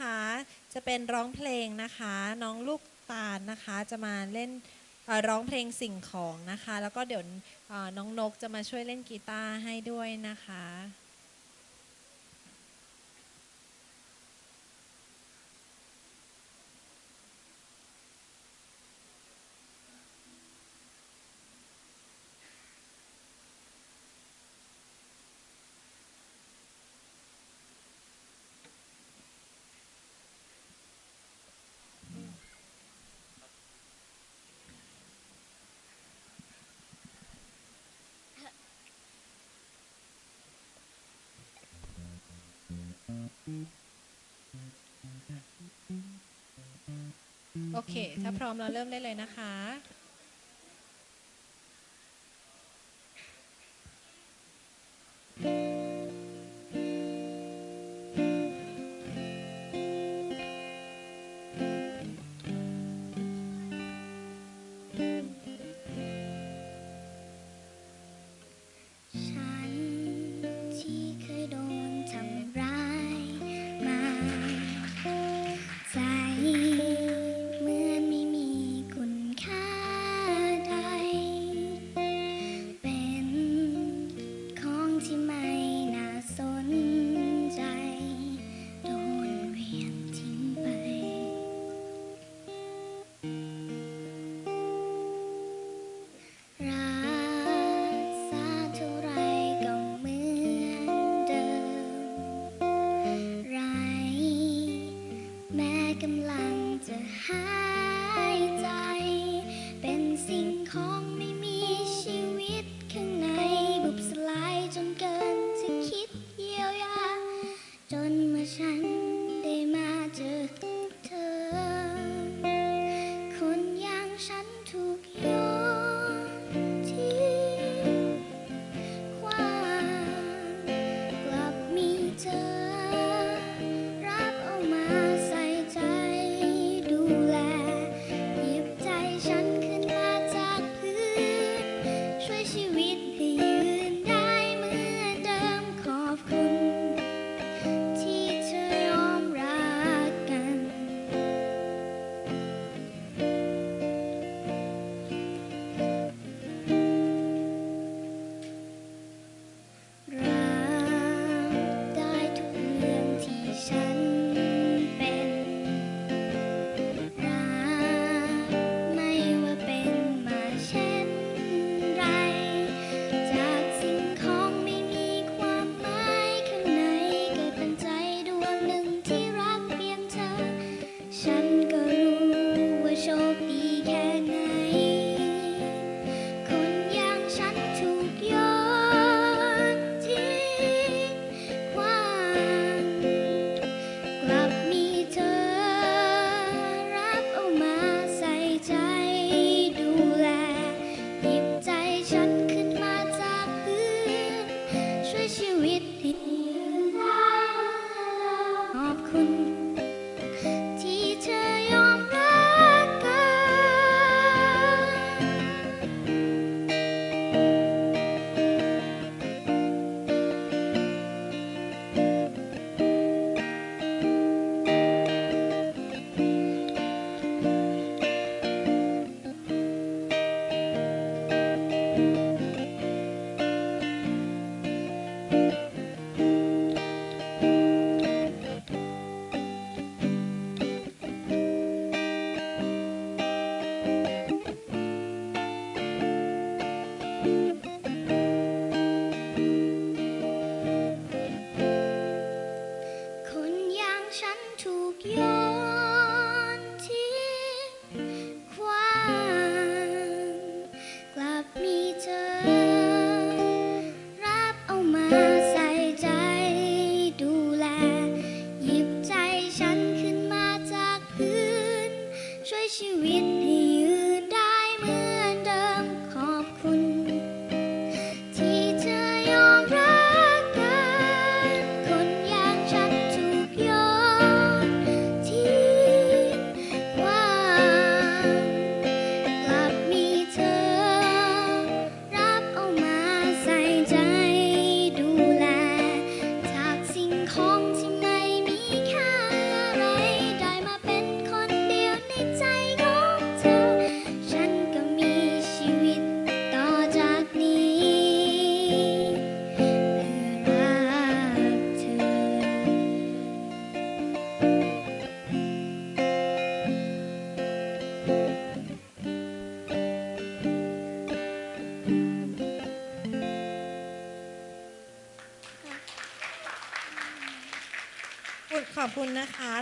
คะ จะเป็นร้องเพลงนะคะ น้องลูกตาลนะคะ จะมาเล่นร้องเพลงสิ่งของนะคะ แล้วก็เดี๋ยวน้องนกจะมาช่วยเล่นกีตาร์ให้ด้วยนะคะ โอเค ถ้าพร้อมเราเริ่มได้เลยนะคะ wish you with you. ช่วยชีวิตที่ขอบคุณ ขอบคุณนะคะ